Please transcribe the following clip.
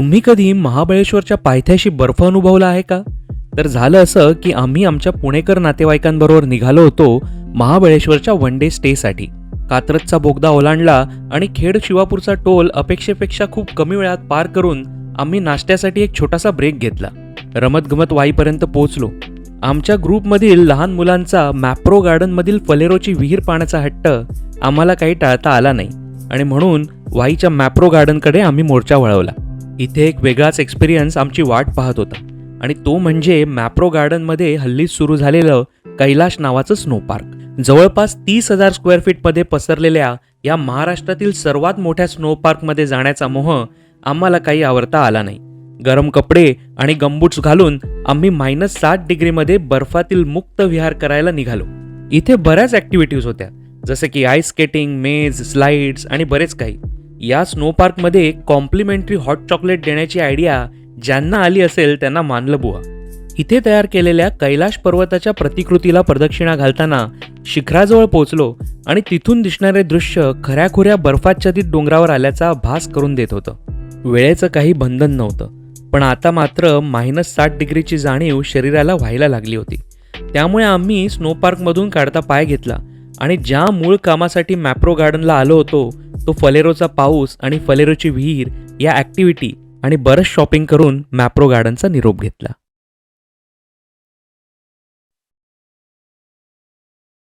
तुम्ही कधी महाबळेश्वरच्या पायथ्याशी बर्फ अनुभवला आहे का? तर झालं असं की आम्ही आमच्या पुणेकर नातेवाईकांबरोबर निघालो होतो महाबळेश्वरच्या वन डे स्टेसाठी कात्रजचा बोगदा ओलांडला आणि खेड शिवापूरचा टोल अपेक्षेपेक्षा खूप कमी वेळात पार करून आम्ही नाश्त्यासाठी एक छोटासा ब्रेक घेतला. रमतगमत वाईपर्यंत पोहोचलो. आमच्या ग्रुपमधील लहान मुलांचा मॅप्रो गार्डनमधील फलेरोची विहीर पाण्याचा हट्ट आम्हाला काही टाळता आला नाही आणि म्हणून वाईच्या मॅप्रो गार्डनकडे आम्ही मोर्चा वळवला. इथे एक वेगळाच एक्सपिरियन्स आमची वाट पाहत होता. आणि तो म्हणजे मॅप्रो गार्डनमध्ये हल्लीच सुरू झालेलं कैलाश नावाचं स्नो पार्क जवळपास तीस हजार स्क्वेअर फीटमध्ये पसरलेल्या या महाराष्ट्रातील सर्वात मोठ्या स्नो पार्कमध्ये जाण्याचा मोह आम्हाला काही आवडता आला नाही. गरम कपडे आणि गंबूट्स घालून आम्ही मायनस सात डिग्रीमध्ये बर्फातील मुक्त विहार करायला निघालो. इथे बऱ्याच ॲक्टिव्हिटीज होत्या. जसे की आईस स्केटिंग मेज स्लाइड्स आणि बरेच काही. या स्नो पार्कमध्ये कॉम्प्लिमेंटरी हॉट चॉकलेट देण्याची आयडिया ज्यांना आली असेल त्यांना मानलं बुवा. इथे तयार केलेल्या कैलाश पर्वताच्या प्रतिकृतीला प्रदक्षिणा घालताना शिखराजवळ पोहोचलो आणि तिथून दिसणारे दृश्य खऱ्याखुऱ्या बर्फाच्छादित डोंगरावर आल्याचा भास करून देत होतं. वेळेचं काही बंधन नव्हतं पण आता मात्र मायनस साठ डिग्रीची जाणीव शरीराला व्हायला लागली होती. त्यामुळे आम्ही स्नो पार्कमधून काढता पाय घेतला आणि ज्या मूळ कामासाठी मॅप्रो गार्डनला आलो होतो तो फलेरोचा पाऊस आणि फलेरोची विहीर या ॲक्टिव्हिटी आणि बरंच शॉपिंग करून मॅप्रो गार्डनचा निरोप घेतला.